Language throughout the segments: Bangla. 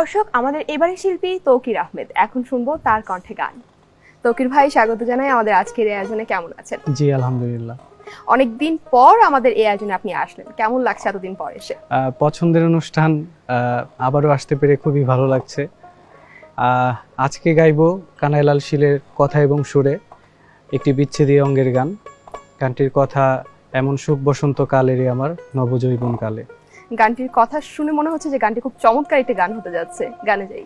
দর্শক আমাদের এবারের শিল্পী তৌকির আহমেদ। এখন শুনব তার কণ্ঠে গান। তৌকির ভাই স্বাগত জানাই আমাদের আজকের এই আয়োজনে। কেমন আছেন? জি আলহামদুলিল্লাহ। অনেকদিন পর আমাদের এই আয়োজনে আপনি আসলেন। কেমন লাগছে এতদিন পর এসে? পছন্দের অনুষ্ঠান আবারও আসতে পেরে খুবই ভালো লাগছে। আহ, আজকে গাইবো কানাইলাল শীলের কথা এবং সুরে একটি বিচ্ছেদী অঙ্গের গান। গানটির কথা এমন সুখ বসন্ত কালেরই আমার নবজৈবন কালে। গানটির কথা শুনে মনে হচ্ছে যে গানটি খুব চমৎকার একটি গান হতে যাচ্ছে। গানে যাই।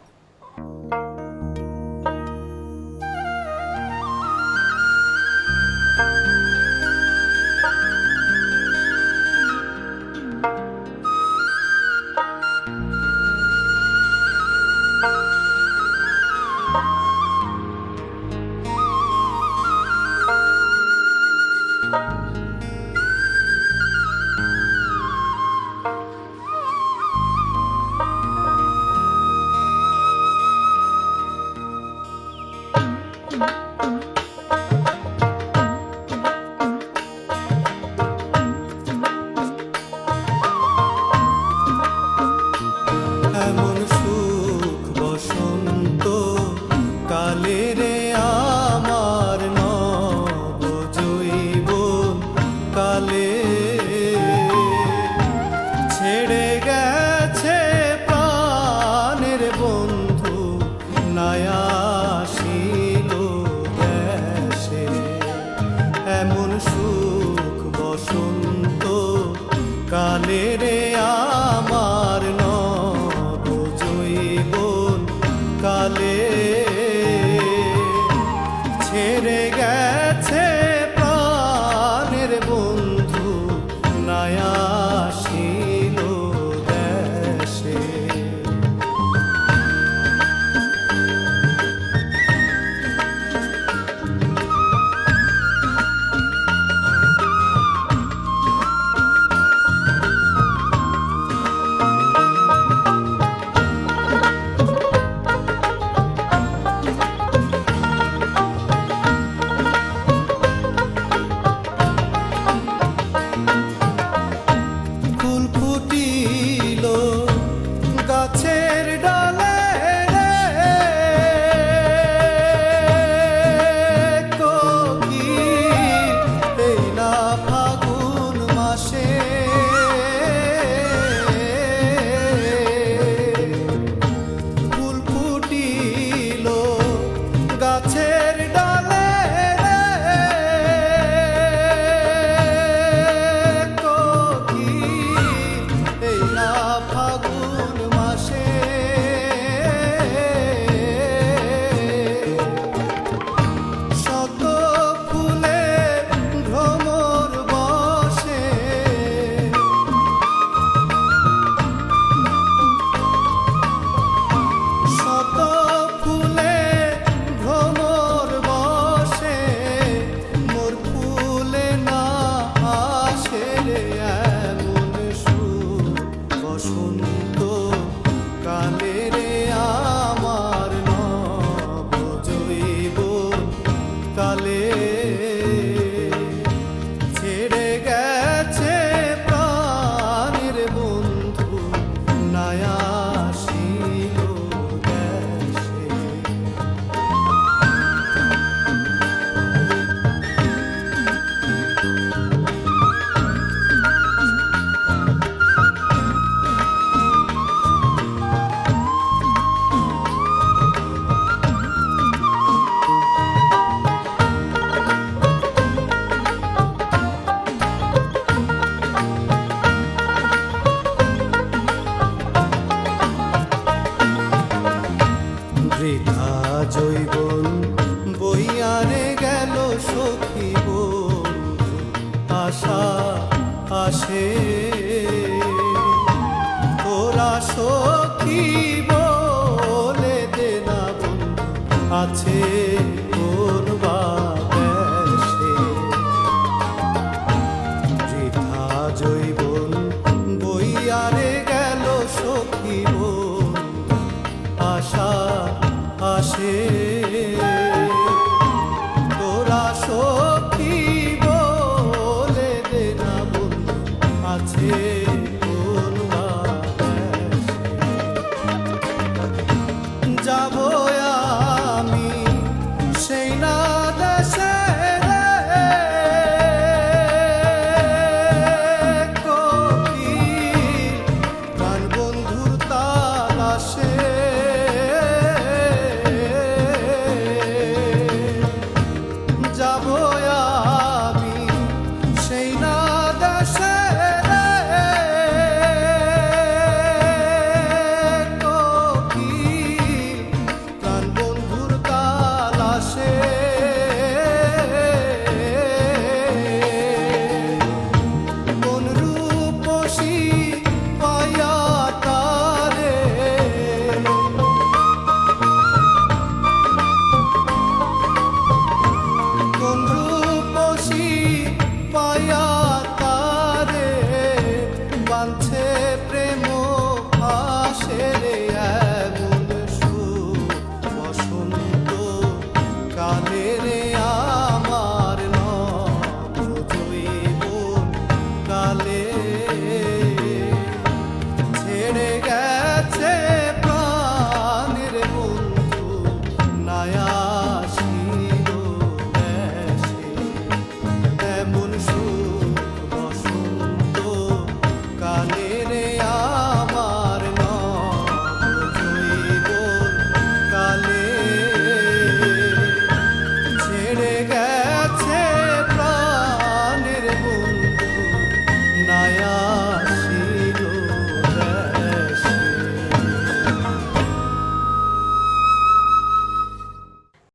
छाया বৃথা জৈবন বইয়ারে গেল সখী বন্ধু আশা আসে। তোরা সখী বলে দে না আছে। yeah.